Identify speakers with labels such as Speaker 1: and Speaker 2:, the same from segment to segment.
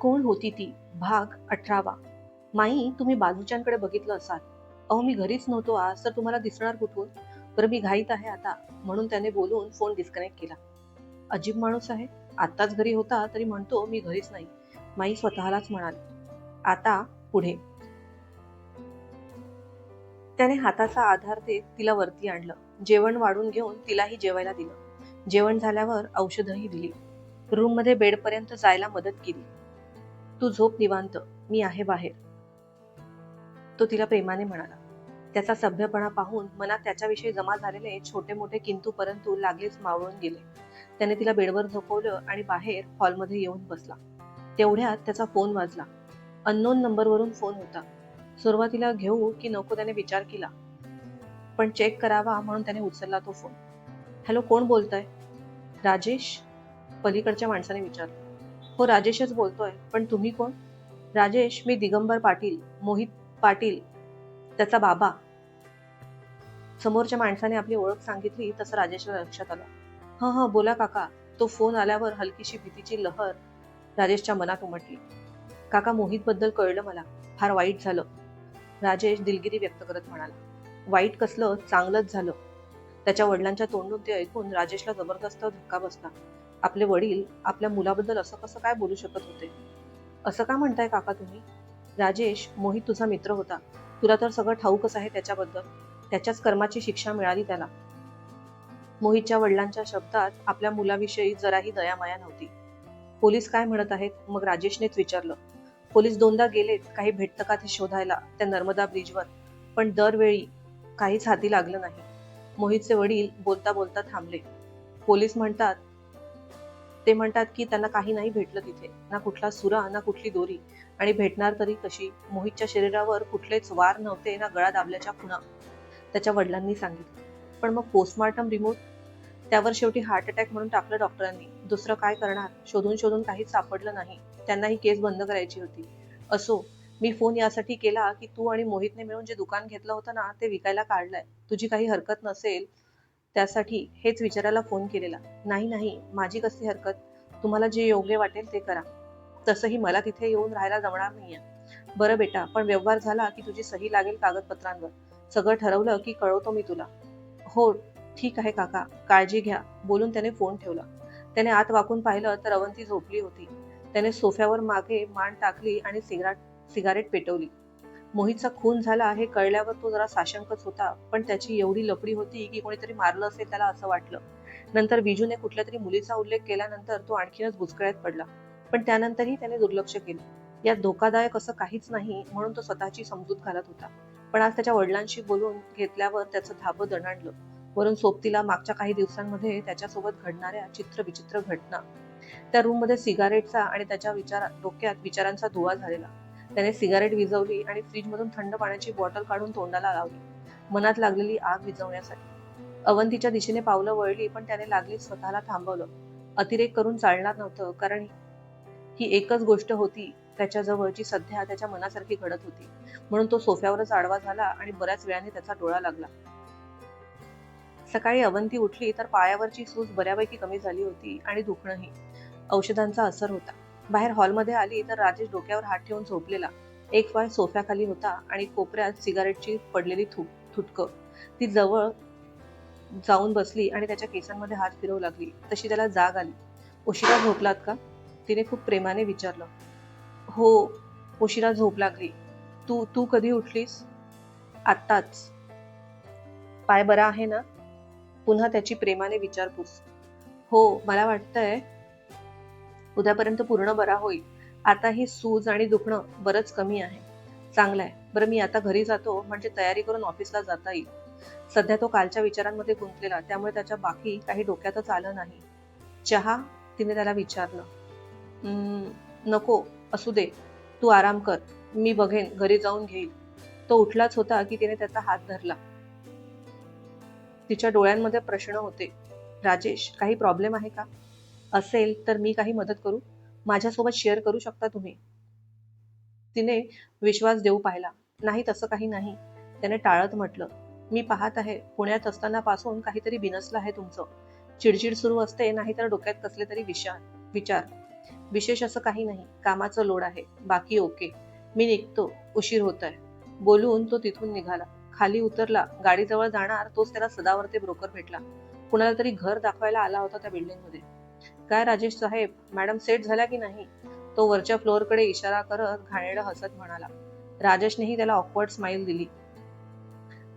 Speaker 1: कोण होती ती? भाग अठरावा. माई तुम्ही बाजूच्यांकडे बघितलं असाल. अहो मी घरीच नव्हतो आज तर तुम्हाला दिसणार कुठून? बरं मी घाईत आहे आता म्हणून त्याने बोलून फोन डिस्कनेक्ट केला. अजीब माणूस आहे. आत्ताच घरी होता तरी म्हणतो मी घरीच नाही. माई स्वतःलाच म्हणाली आता पुढे. त्याने हाताचा आधार देत तिला वरती आणलं. जेवण वाढून घेऊन तिलाही जेवायला दिलं. जेवण झाल्यावर औषधही दिली. रूममध्ये बेडपर्यंत जायला मदत केली. तू झोप निवांत मी आहे बाहेर. तो तिला प्रेमाने म्हणाला. त्याचा सभ्यपणा पाहून मनात त्याच्याविषयी जमा झालेले छोटे मोठे किंतू परंतु लागलेच मावळून गेले. त्याने तिला बेडवर झोपवलं आणि बाहेर हॉलमध्ये येऊन बसला. तेवढ्यात त्याचा फोन वाजला. अननोन नंबरवरून फोन होता. सुरुवातीला घेऊ की नको त्याने विचार केला. पण चेक करावा म्हणून त्याने उचलला तो फोन. हॅलो कोण बोलतंय? राजेश. पलीकडच्या माणसाने विचारलं. हो राजेशच बोलतोय. पण तुम्ही कोण? राजेश मी दिगंबर पाटील मोहित पाटील त्याचा बाबा. समोरच्या माणसाने आपली ओळख सांगितली तसं राजेशला लक्षात आलं. हं हं बोला काका. तो फोन आल्यावर हलकीशी भीतीची लहर राजेशच्या मनात उमटली. काका मोहित बद्दल कळलं मला. फार वाईट झालं. राजेश दिलगिरी व्यक्त करत म्हणाला. वाईट कसलं? चांगलंच झालं. त्याच्या वडिलांच्या तोंडून ते ऐकून राजेशला जबरदस्त धक्का बसला. आपले वडील आपल्या मुलाबद्दल असं कसं काय बोलू शकत होते? असं का म्हणताय काका तुम्ही? राजेश मोहित तुझा मित्र होता. तुला तर सगळं ठाऊकच आहे त्याच्याबद्दल. त्याच्याच कर्माची शिक्षा मिळाली त्याला. मोहितच्या वडिलांच्या शब्दात आपल्या मुलाविषयी जराही दयामाया नव्हती. पोलीस काय म्हणत आहेत? मग राजेशनेच विचारलं. पोलीस दोनदा गेलेत काही भेटतं का ते शोधायला त्या नर्मदा ब्रिजवर. पण दरवेळी काहीच हाती लागलं नाही. मोहितचे वडील बोलता बोलता थांबले. पोलीस म्हणतात ते म्हणतात की त्यांना काही नाही भेटलं तिथे. ना कुठला सुरा ना कुठली दोरी. आणि भेटणार तरी कशी? मोहितच्या शरीरावर कुठलेच वार नव्हते ना गळा दाबल्याच्या खुणा. त्याच्या वडिलांनी सांगितलं. पण मग पोस्टमार्टम रिमोट त्यावर शेवटी हार्ट अटॅक म्हणून टाकलं डॉक्टरांनी दुसरं काय करणार? शोधून शोधून काहीच सापडलं नाही. त्यांना ही केस बंद करायची होती. असो मी फोन यासाठी केला की तू आणि मोहितने मिळून जे दुकान घेतलं होतं ना ते विकायला काढलंय. तुझी काही हरकत नसेल त्यासाठी हेच विचारायला फोन केलेला. नाही नाही माझी कसली हरकत? तुम्हाला जे योग्य वाटेल ते करा. तसंही मला तिथे येऊन राहायला जमणार नाहीये. बरं बेटा पण व्यवहार झाला की तुझी सही लागेल कागदपत्रांवर. सगळं ठरवलं की कळवतो मी तुला. हो ठीक आहे काका काळजी घ्या बोलून त्याने फोन ठेवला. त्याने आत वाकून पाहिलं तर अवंती झोपली होती. त्याने सोफ्यावर मागे मान टाकली आणि सिगारेट सिगारेट पेटवली. मोहितचा खून झाला हे कळल्यावर तो जरा साशंकच होता पण त्याची एवढी लपडी होती की कोणीतरी मारलं असेल त्याला असं वाटलं. नंतर बिजूने कुठल्या तरी मुलीचा उल्लेख केल्यानंतर तो आणखीनच बुचकळ्यात पडला. पण त्यानंतरही त्याने दुर्लक्ष केलं. यात धोकादायक असं काहीच नाही म्हणून तो स्वतःची समजूत घालत होता. पण आज त्याच्या वडिलांशी बोलून घेतल्यावर त्याचं धाबं दणाणलं. वरून सोबतीला मागच्या काही दिवसांमध्ये त्याच्यासोबत घडणाऱ्या चित्र विचित्र घटना. त्या रूममध्ये सिगारेटचा आणि त्याच्या विचार डोक्यात विचारांचा धुवा झालेला. त्याने सिगारेट विझवली आणि फ्रीजमधून थंड पाण्याची बॉटल काढून तोंडाला लावली. मनात लागलेली आग विझवण्यासाठी. अवंतीच्या दिशेने पावलं वळली पण त्याने लागली स्वतःला थांबवलं. अतिरेक करून चालणार नव्हतं कारण ही एकच गोष्ट होती त्याच्याजवळ जी सध्या त्याच्या मनासारखी घडत होती. म्हणून तो सोफ्यावरच आडवा झाला आणि बऱ्याच वेळाने त्याचा डोळा लागला. सकाळी अवंती उठली तर पायावरची सूज बऱ्यापैकी कमी झाली होती आणि दुखणंही. औषधांचा असर होता. बाहेर हॉलमध्ये आली तर राजेश डोक्यावर हात ठेवून झोपलेला. एक पाय सोफ्याखाली होता आणि कोपऱ्यात सिगारेटची पडलेली थुक थुटकं. ती जवळ जाऊन बसली आणि त्याच्या केसांमध्ये हात फिरवू लागली. तशी त्याला जाग आली. उशिरा झोपलात का? तिने खूप प्रेमाने विचारलं. हो उशिरा झोप लागली. तू तू कधी उठलीस? आत्ताच. पाय बरा आहे ना? पुन्हा त्याची प्रेमाने विचारपूस. हो मला वाटतंय उद्यापर्यंत पूर्ण बरा होईल. आता ही सूज आणि दुखणं बरंच कमी आहे. चांगलं आहे बरं मी आता घरी जातो म्हणजे तयारी करून ऑफिसला जाता येईल. सध्या तो कालच्या विचारांमध्ये गुंतलेला त्यामुळे त्याच्या बाकी काही डोक्यातच आलं नाही. चहा? तिने त्याला विचारलं. नको असू दे. तू आराम कर. मी बघेन घरी जाऊन घेईल. तो उठलाच होता की तिने त्याचा हात धरला. तिच्या डोळ्यांमध्ये प्रश्न होते. राजेश काही प्रॉब्लेम आहे का? असेल तर मी काही मदत करू? माझ्यासोबत शेअर करू शकता तुम्ही? तिने विश्वास देऊ पाहिला. नाही तसं काही नाही. त्याने टाळत म्हटलं मी पाहत आहे. पुण्यात असताना पासून काहीतरी बिनसलं आहे तुमचं. चिडचिड सुरू असते नाहीतर डोक्यात कसले तरी विचार विचार. विशेष असं काही नाही. कामाचं लोड आहे. बाकी ओके. मी निघतो. उशीर होत आहे बोलून तो तिथून निघाला. खाली उतरला. गाडीजवळ जाणार तोच त्याला सदावर्ते ब्रोकर भेटला. कुणाला तरी घर दाखवायला आला होता त्या बिल्डिंगमध्ये. काय राजेश साहेब मॅडम सेट झाल्या की नाही? तो वरच्या फ्लोअरकडे इशारा करत घाणेरडं हसत म्हणाला. राजेशनेही त्याला ऑकवर्ड स्माइल दिली.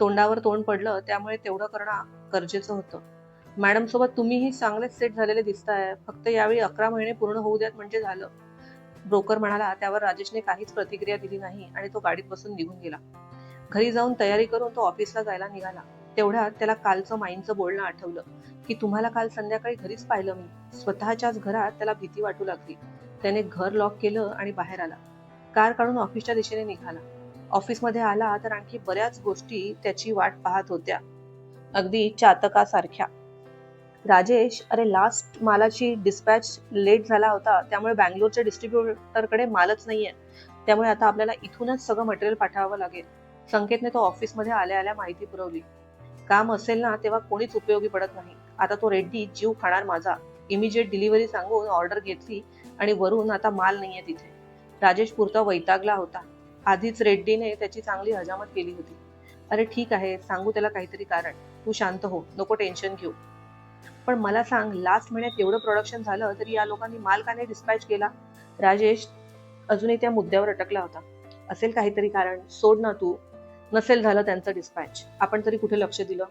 Speaker 1: तोंडावर तोंड पडलं त्यामुळे तेवढं करणं गरजेचं होतं. मॅडम सोबत तुम्हीही चांगलेच सेट झालेले दिसताय. फक्त यावेळी अकरा महिने पूर्ण होऊ द्यात म्हणजे झालं. ब्रोकर म्हणाला त्यावर राजेशने काहीच प्रतिक्रिया दिली नाही आणि तो गाडीत बसून निघून गेला. घरी जाऊन तयारी करून तो ऑफिसला जायला निघाला. तेवढ्यात त्याला कालचं माईंचं बोलणं आठवलं की तुम्हाला काल संध्याकाळी घरीच पाहिलं मी. स्वतःच्याच घरात त्याला भीती वाटू लागली. त्याने घर लॉक केलं आणि बाहेर आला. कार काढून ऑफिसच्या दिशेने निघाला. ऑफिसमध्ये आला तर आणखी बऱ्याच गोष्टी त्याची वाट पाहत होत्या. अगदी चातकासारख्या. राजेश अरे लास्ट मालाची डिस्पॅच लेट झाला होता. त्यामुळे बँगलोरच्या डिस्ट्रीब्युटरकडे मालच नाहीये. त्यामुळे आता आपल्याला इथूनच सगळं मटेरियल पाठवावं लागेल. संकेतने तो ऑफिसमध्ये आल्या आल्या माहिती पुरवली. काम असेल ना तेव्हा कोणीच उपयोगी पडत नाही. आता तो रेड्डी जीव खाणार माझा. इमिजिएट डिलिव्हरी सांगून ऑर्डर घेतली आणि वरून आता माल नाहीये तिथे. राजेश पुरता वैतागला होता. आधीच रेड्डीने त्याची चांगली हजामत केली होती. अरे ठीक आहे सांगू त्याला काहीतरी कारण. तू शांत हो नको टेन्शन घेऊ. पण मला सांग लास्ट महिन्यात एवढं प्रोडक्शन झालं तरी या लोकांनी माल का नाही डिस्पॅच केला? राजेश अजूनही त्या मुद्द्यावर अटकला होता. असेल काहीतरी कारण. सोड ना तू. नसेल झालं त्यांचं डिस्पॅच आपण तरी कुठे लक्ष दिलं?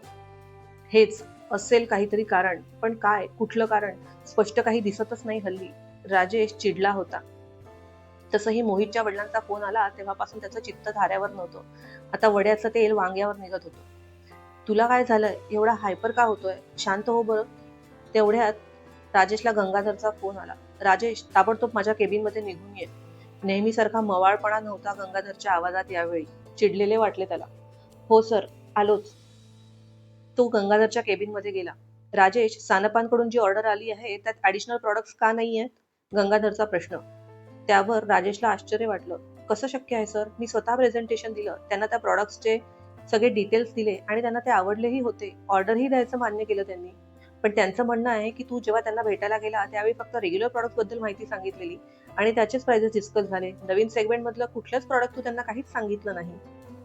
Speaker 1: हेच असेल काहीतरी कारण. पण काय? कुठलं कारण? स्पष्ट काही दिसतच नाही हल्ली. राजेश चिडला होता. तसंही मोहितच्या वडिलांचा फोन आला तेव्हापासून त्याचं चित्त धाऱ्यावर नव्हतं. आता वड्याचं तेल वांग्यावर निघत होतं. तुला काय झालंय? एवढा हायपर का होतोय? शांत हो बरं. तेवढ्यात राजेशला गंगाधरचा फोन आला. राजेश ताबडतोब माझ्या केबिनमध्ये निघून ये. नेहमीसारखा मवाळपणा नव्हता गंगाधरच्या आवाजात यावेळी. चिडलेले वाटले त्याला. हो सर. आलोच. तो गंगाधरच्या केबिनमध्ये गेला. राजेश सानपांकडून जी ऑर्डर आली आहे त्यात ॲडिशनल प्रॉडक्ट्स का नाही आहेत? गंगाधरचा प्रश्न. त्यावर राजेशला आश्चर्य वाटलं. कसं शक्य आहे सर? मी स्वतः प्रेझेंटेशन दिलं. त्यांना त्या प्रॉडक्ट्सचे सगळे डिटेल्स दिले आणि त्यांना ते आवडलेही होते. ऑर्डरही द्यायचं मान्य केलं त्यांनी. पण त्यांचं म्हणणं आहे की तू जेव्हा त्यांना भेटायला गेला त्यावेळी फक्त रेग्युलर प्रॉडक्टबद्दल माहिती सांगितलेली. आणि त्याचेच प्राइजेस डिस्कस झाले. नवीन सेगमेंट मधलं कुठलंच प्रॉडक्ट तू त्यांना काहीच सांगितलं नाही.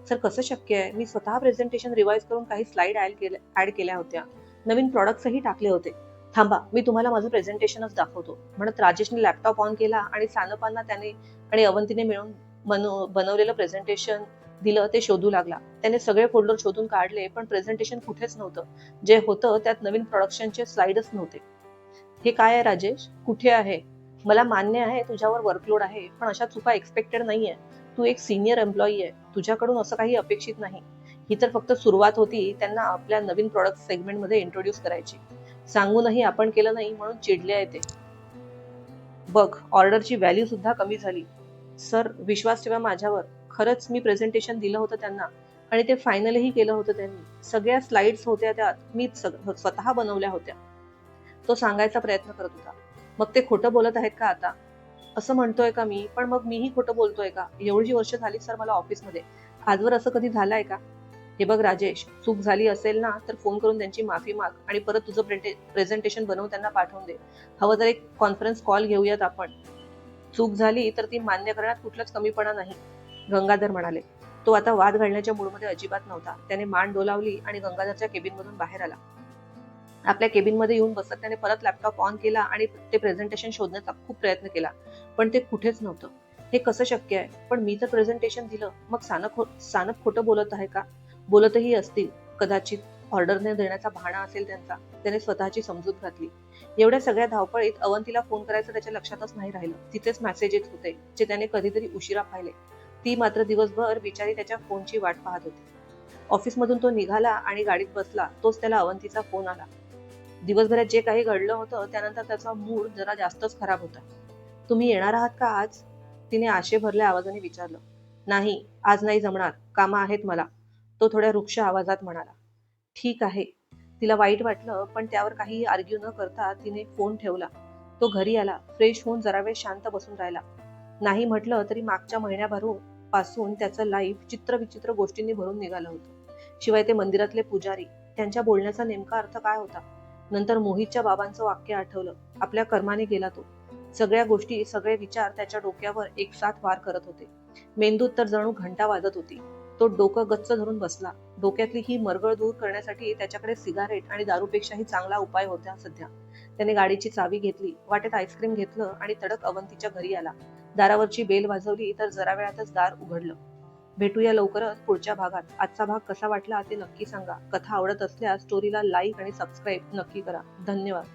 Speaker 1: सर कसं शक्य आहे? मी स्वतः प्रेझेंटेशन रिवाइज करून काही स्लाइड ऍड केल्या केल्या होत्या. नवीन प्रॉडक्ट्सही टाकले होते. थांबा मी तुम्हाला माझं प्रेझेंटेशनच दाखवतो. म्हणत राजेशने लॅपटॉप ऑन केला आणि सानपांना त्याने आणि अवंतीने मिळून बनवलेलं प्रेझेंटेशन दिलं ते शोधू लागला. त्याने सगळे फोल्डर शोधून काढले पण प्रेझेंटेशन कुठेच नव्हतं. जे होतं त्यात नवीन प्रोडक्शनचे स्लाइडच नव्हते. हे काय आहे राजेश? कुठे आहे? मला मान्य आहे तुझ्यावर वर्कलोड आहे पण अशा चुका एक्सपेक्टेड नाहीये. तू एक सिनियर एम्प्लॉई आहे. तुझ्याकडून असं काही अपेक्षित नाही. ही तर फक्त सुरुवात होती त्यांना आपल्या नवीन प्रॉडक्ट सेगमेंटमध्ये इंट्रोड्यूस करायची. सांगूनही आपण केलं नाही म्हणून चिडले आहे ते. बघ ऑर्डरची व्हॅल्यू सुद्धा कमी झाली. सर विश्वास ठेवा माझ्यावर. खरंच मी प्रेझेंटेशन दिलं होतं त्यांना. आणि ते फायनलही केलं होतं त्यांनी. सगळ्या स्लाइड्स होत्या त्यात. मी स्वतः बनवल्या होत्या. तो सांगायचा प्रयत्न करत होता. मग ते खोटं बोलत आहेत का आता? असं म्हणतोय का मी? पण मग मीही खोटं बोलतोय का? एवढी वर्ष झाली सर मला ऑफिसमध्ये. आजवर असं कधी झालंय का? हे बघ राजेश चूक झाली असेल ना तर फोन करून त्यांची माफी माग आणि परत तुझं प्रेझेंटेशन बनवून त्यांना पाठवून दे. हवं तर एक कॉन्फरन्स कॉल घेऊयात आपण. चूक झाली तर ती मान्य करण्यात कुठलाच कमीपणा नाही गंगाधर म्हणाले. तो आता वाद घालण्याच्या मूडमध्ये अजिबात नव्हता. त्याने मान डोलावली आणि गंगाधरच्या केबिनमधून बाहेर आला. आपल्या केबिनमध्ये येऊन बसत त्याने परत लॅपटॉप ऑन केला आणि ते प्रेझेंटेशन शोधण्याचा खूप प्रयत्न केला. पण ते कुठेच नव्हतं. हे कसं शक्य आहे? पण मी तर प्रेझेंटेशन दिलं. मग सानप सानप खोटं बोलत आहे का? बोलतही असतील. कदाचित ऑर्डरने देण्याचा भाणा असेल त्यांचा. त्याने स्वतःची समजूत घातली. एवढ्या सगळ्या धावपळीत अवंतीला फोन करायचं त्याच्या लक्षातच नाही राहिलं. तिथेच मेसेज येत होते जे त्याने कधीतरी उशिरा पाहिले. ती मात्र दिवसभर बिचारी त्याच्या फोनची वाट पाहत होती. ऑफिसमधून तो निघाला आणि गाडीत बसला. तोच त्याला अवंतीचा फोन आला. दिवसभरात जे काही घडलं होतं त्यानंतर त्याचा मूड जरा जास्तच खराब होता. तुम्ही येणार आहात का आज? तिने आशे भरल्या आवाजाने विचारलं. नाही आज नाही जमणार. कामं आहेत मला. तो थोड्या वृक्ष आवाजात म्हणाला. ठीक आहे. तिला वाईट वाटलं पण त्यावर काही आर्ग्यू न करता तिने फोन ठेवला. तो घरी आला. फ्रेश होऊन जरा वेळ शांत बसून राहिला. नाही म्हटलं तरी मागच्या महिन्याभरून पासून त्याचं लाईफ चित्रविचित्र गोष्टींनी भरून निघालं होतं. शिवाय ते मंदिरातले पुजारी. त्यांच्या बोलण्याचा नेमका अर्थ काय होता? नंतर मोहितच्या बाबांचं वाक्य आठवलं. आपल्या कर्माने गेला तो. सगळ्या गोष्टी सगळे विचार त्याच्या डोक्यावर एक साथ वार करत होते. मेंदूत तर जणू घंटा वाजत होती. तो डोकं गच्च धरून बसला. डोक्यातली ही मरगळ दूर करण्यासाठी त्याच्याकडे सिगारेट आणि दारूपेक्षाही चांगला उपाय होता सध्या. त्याने गाडीची चावी घेतली वाटेत आईस्क्रीम घेतलं आणि तडक अवंतीच्या घरी आला. दारावरची बेल वाजवली तर जरा वेळातच दार उघडलं. भेटूया लवकरच पुढच्या भागात. आजचा भाग कसा वाटला ते नक्की सांगा. कथा आवडत असल्यास स्टोरीला लाईक आणि सबस्क्राईब नक्की करा. धन्यवाद.